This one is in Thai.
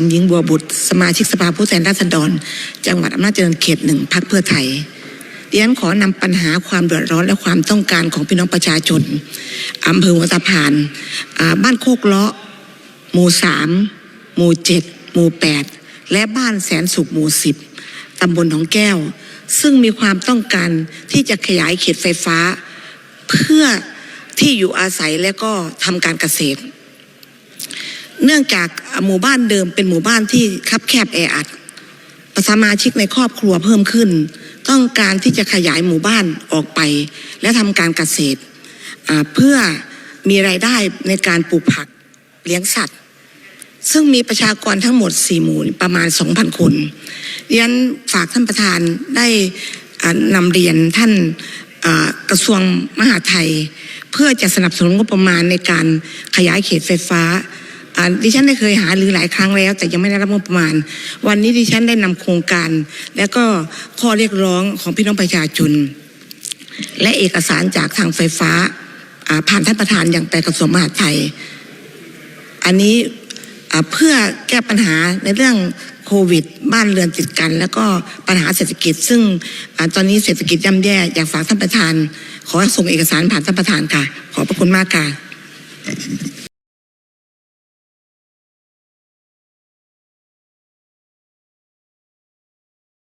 มหญิงบัวบุตร สมาชิกสภาผู้แทนราษฎร จังหวัดอำนาจเจริญเขตหนึ่งพักเพื่อไทยดิฉันขอนำปัญหาความเดือดร้อนและความต้องการของพี่น้องประชาชนอำเภอหัวตะพานบ้านโคกเลาะ หมู่สามหมู่เจ็ดหมู่แปดและบ้านแสนสุขหมู่สิบตำบลหนองแก้ว ซึ่งมีความต้องการที่จะขยายเขตไฟฟ้า เพื่อที่อยู่อาศัยและก็ทำการเกษตร เนื่องจากหมู่บ้านเดิมเป็นหมู่บ้านที่คับแคบแออัดสมาชิกในครอบครัวเพิ่มขึ้น ต้องการที่จะขยายหมู่บ้านออกไป และทำการเกษตรเพื่อมีรายได้ในการปลูกผักเลี้ยงสัตว์ ซึ่งมีประชากรทั้งหมด 4 หมู่ประมาณ 2,000 คนดิฉันฝากท่านประธานได้นำเรียนท่านกระทรวงมหาดไทย เพื่อจะสนับสนุนงบประมาณในการขยายเขตไฟฟ้า ดิฉันได้เคยหาหรือหลายครั้งแล้ว แต่ยังไม่ได้รับงบประมาณ วันนี้ดิฉันได้นำโครงการ และก็ข้อเรียกร้องของพี่น้องประชาชนและเอกสารจากทางไฟฟ้าผ่านท่านประธานอย่างไปกระทรวงมหาดไทย อันนี้เพื่อแก้ปัญหาในเรื่องโควิด บ้านเรือนติดกัน แล้วก็ปัญหาเศรษฐกิจ ซึ่งอตอนนี้เศรษฐกิจย่ำแย่อยากฝากท่านประธาน ขอส่งเอกสารผ่านท่านประธานค่ะ ขอบพระคุณมากค่ะ